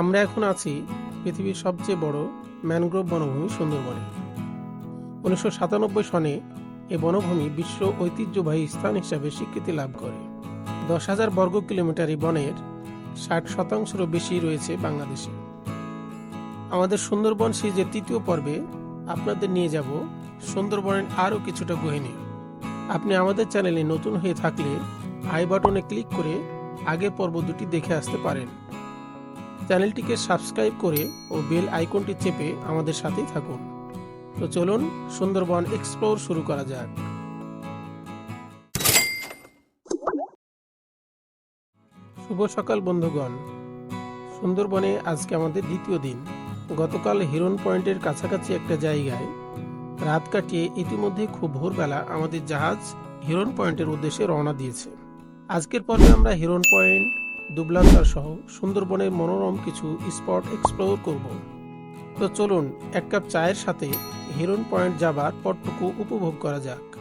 আমরা এখন আছি পৃথিবীর সবচেয়ে বড় ম্যানগ্রোভ বনভূমি সুন্দরবনে। উনিশশো সাতানব্বই সনে এ বনভূমি বিশ্ব ঐতিহ্যবাহী স্থান হিসাবে স্বীকৃতি লাভ করে। দশ হাজার বর্গ কিলোমিটার এই বনের ষাট শতাংশেরও বেশি রয়েছে বাংলাদেশে। আমাদের সুন্দরবন সিরিজের তৃতীয় পর্বে আপনাদের নিয়ে যাব সুন্দরবনের আরও কিছুটা গহিনী। আপনি আমাদের চ্যানেলে নতুন হয়ে থাকলে আই বাটনে ক্লিক করে আগের পর্ব দুটি দেখে আসতে পারেন। চ্যানেলটিকে সাবস্ক্রাইব করে ও বেল আইকনটি চেপে আমাদের সাথেই থাকুন। তো চলুন সুন্দরবন এক্সপ্লোর শুরু করা যাক। শুভ সকাল বন্ধুগণ। সুন্দরবনে আজকে আমাদের দ্বিতীয় দিন। গতকাল হিরন পয়েন্টের কাছাকাছি একটা জায়গায় রাত কাটিয়ে ইতিমধ্যে খুব ভোরবেলা আমাদের জাহাজ হিরন পয়েন্টের উদ্দেশ্যে রওনা দিয়েছে। আজকের পর্বে আমরা হিরন পয়েন্ট দুবলাঙ্কার সহ সুন্দরবনের মনোরম কিছু স্পট এক্সপ্লোর করব। তো চলুন এক কাপ চায়ের সাথে হিরন পয়েন্ট যাবার পটটুকু উপভোগ করা যাক।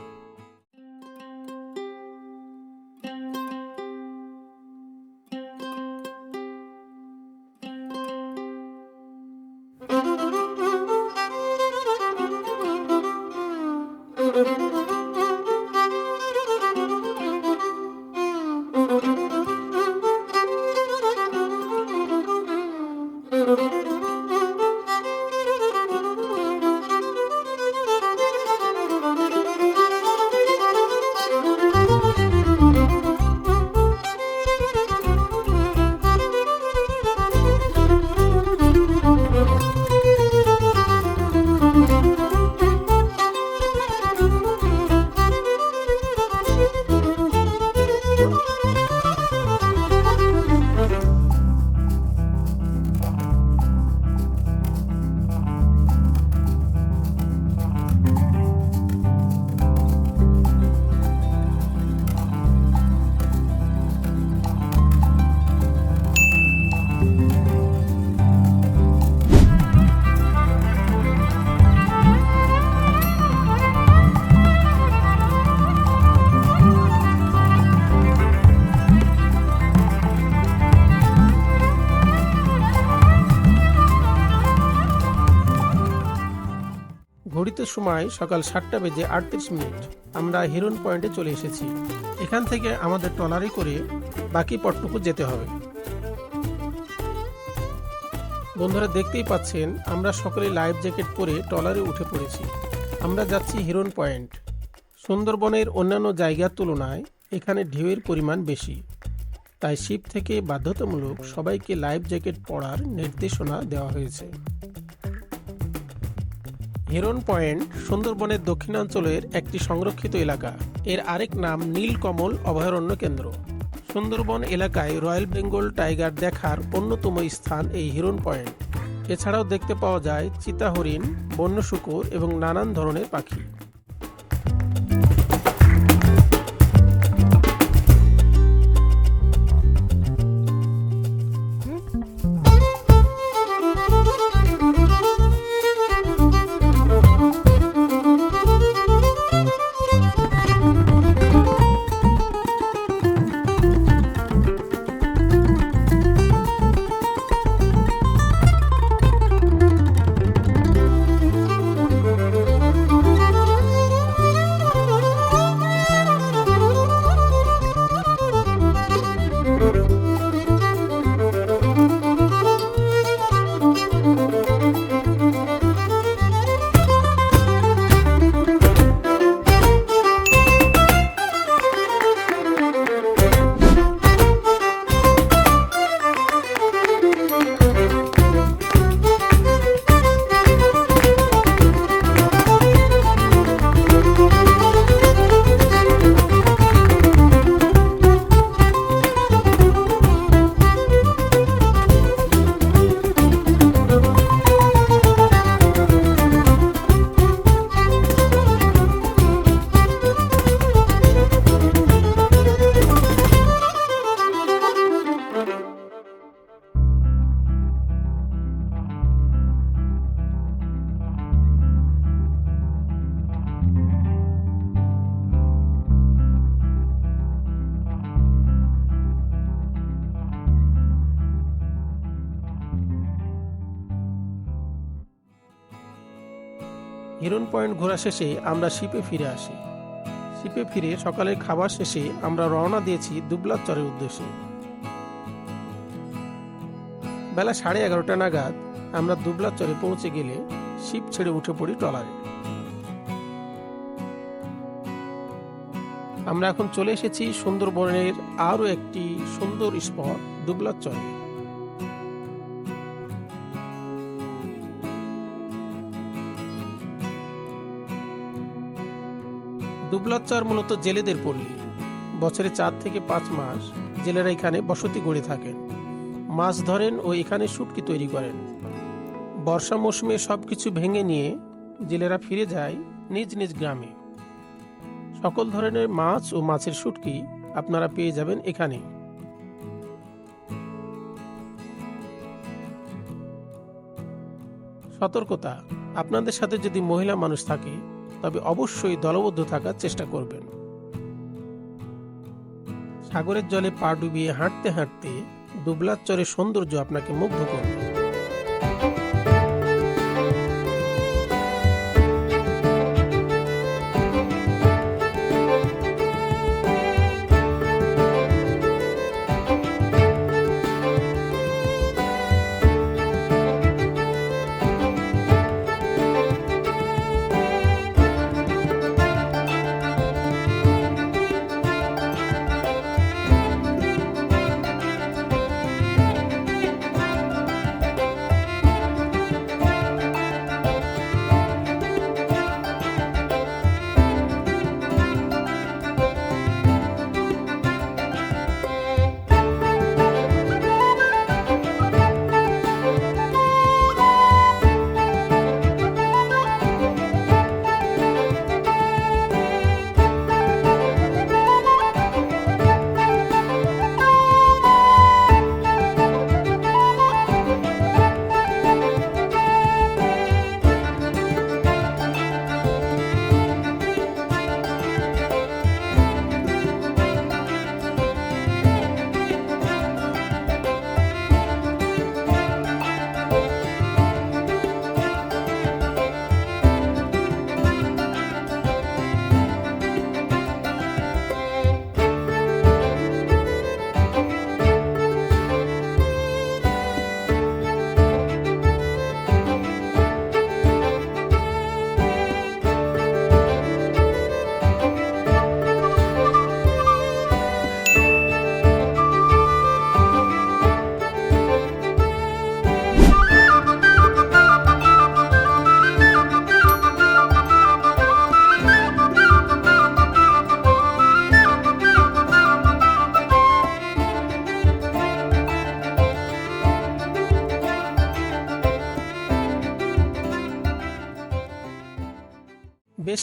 ঘড়িতে সময় সকাল সাতটা বেজে আটত্রিশ মিনিট। আমরা হিরন পয়েন্টে চলে এসেছি। এখান থেকে আমাদের ট্রলারে করে বাকি পটটুকু যেতে হবে। বন্ধুরা, দেখতেই পাচ্ছেন, আমরা সকলে লাইফ জ্যাকেট পরে ট্রলারে উঠে পড়েছি। আমরা যাচ্ছি হিরন পয়েন্ট। সুন্দরবনের অন্যান্য জায়গার তুলনায় এখানে ঢেউয়ের পরিমাণ বেশি। তাই শিপ থেকে বাধ্যতামূলক সবাইকে লাইফ জ্যাকেট পরার নির্দেশনা দেওয়া হয়েছে। হিরন পয়েন্ট সুন্দরবনের দক্ষিণাঞ্চলের একটি সংরক্ষিত এলাকা। এর আরেক নাম নীলকমল অভয়ারণ্য কেন্দ্র। সুন্দরবন এলাকায় রয়্যাল বেঙ্গল টাইগার দেখার অন্যতম স্থান এই হিরন পয়েন্ট। এছাড়াও দেখতে পাওয়া যায় চিতা হরিণ বন্য শুকুর এবং নানান ধরনের পাখি। হিরন পয়েন্ট ঘোরা শেষে আমরা শিপে ফিরে আসি। শিপে ফিরে সকালের খাবার শেষে আমরা রওনা দিয়েছি দুবলার চরের উদ্দেশ্যে। বেলা সাড়ে এগারোটা নাগাদ আমরা দুবলার চরে পৌঁছে গেলে শিপ ছেড়ে উঠে পড়ি ট্রলারে। আমরা এখন চলে এসেছি সুন্দরবনের আরও একটি সুন্দর স্পট, দুবলার চরে। দুবলার চর মূলত জেলেদের পল্লী। বছরে চার থেকে পাঁচ মাস জেলেরা এখানে বসতি গড়ে থাকেন মাছ ধরেন ও এখানে শুটকি তৈরি করেন। বর্ষা মৌসুমে সব কিছু ভেঙে নিয়ে জেলেরা ফিরে যায় নিজ নিজ গ্রামে। সকল ধরনের মাছ ও মাছের শুটকি আপনারা পেয়ে যাবেন এখানে। সতর্কতা। আপনাদের সাথে যদি মহিলা মানুষ থাকে তবে অবশ্যই দলবদ্ধ থাকার চেষ্টা করবেন। সাগরের জলে পা ডুবিয়ে হাঁটতে হাঁটতে দুবলার চরের সৌন্দর্য আপনাকে মুগ্ধ করবে।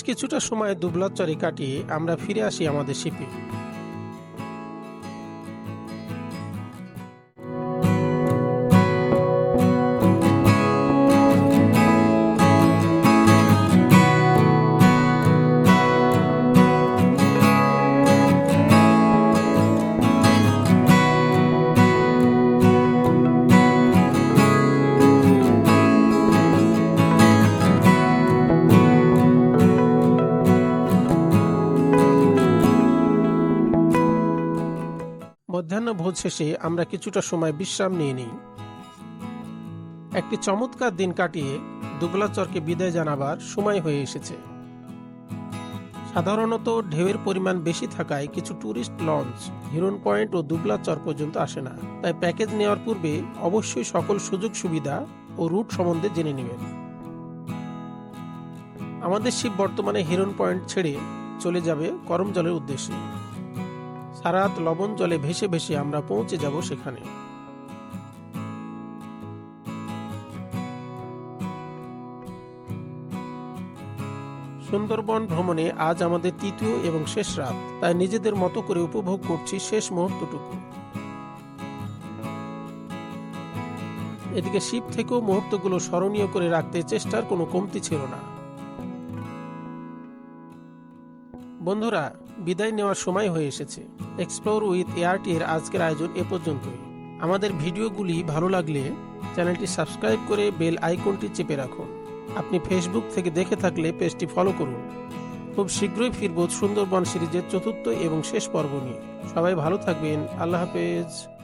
বেশ কিছুটা সময় দুবলাচরে কাটিয়ে আমরা ফিরে আসি আমাদের শিপে। মধ্যাহ্ন ভোজ শেষে আমরা কিছুটা সময় বিশ্রাম নিয়ে নিই। একটি চমৎকার দিন কাটিয়ে দুবলাচরকে বিদায় জানাবার সময় হয়ে এসেছে। সাধারণত ঢেউয়ের পরিমাণ বেশি থাকায় কিছু ট্যুরিস্ট লঞ্চ হিরন পয়েন্ট ও দুবলাচর পর্যন্ত আসে না। তাই প্যাকেজ নেওয়ার পূর্বে অবশ্যই সকল সুযোগ সুবিধা ও রুট সম্বন্ধে জেনে নেবেন। আমাদের শিপ বর্তমানে হিরন পয়েন্ট ছেড়ে চলে যাবে করম জলের উদ্দেশ্যে। সারাত লবণ জলে ভেসে ভেসে আমরা পৌঁছে যাব সেখানে। সুন্দরবন ভ্রমণে আজ আমাদের তৃতীয় এবং শেষ রাত, তাই নিজেদের মতো করে উপভোগ করছি শেষ মুহূর্তটুকু। এদিকে শিব থেকেও মুহূর্তগুলো স্মরণীয় করে রাখতে চেষ্টার কোনো কমতি ছিল না। বন্ধুরা, বিদায় নেওয়ার সময় হয়ে এসেছে। এক্সপ্লোর উইথ এআরটি এর আজকের আয়োজন এ পর্যন্তই। আমাদের ভিডিওগুলি ভালো লাগলে চ্যানেলটি সাবস্ক্রাইব করে বেল আইকনটি চেপে রাখুন। আপনি ফেসবুক থেকে দেখে থাকলে পেজটি ফলো করুন। খুব শীঘ্রই ফিরবো সুন্দরবন সিরিজের চতুর্থ এবং শেষ পর্ব নিয়ে। সবাই ভালো থাকবেন। আল্লাহ হাফেজ।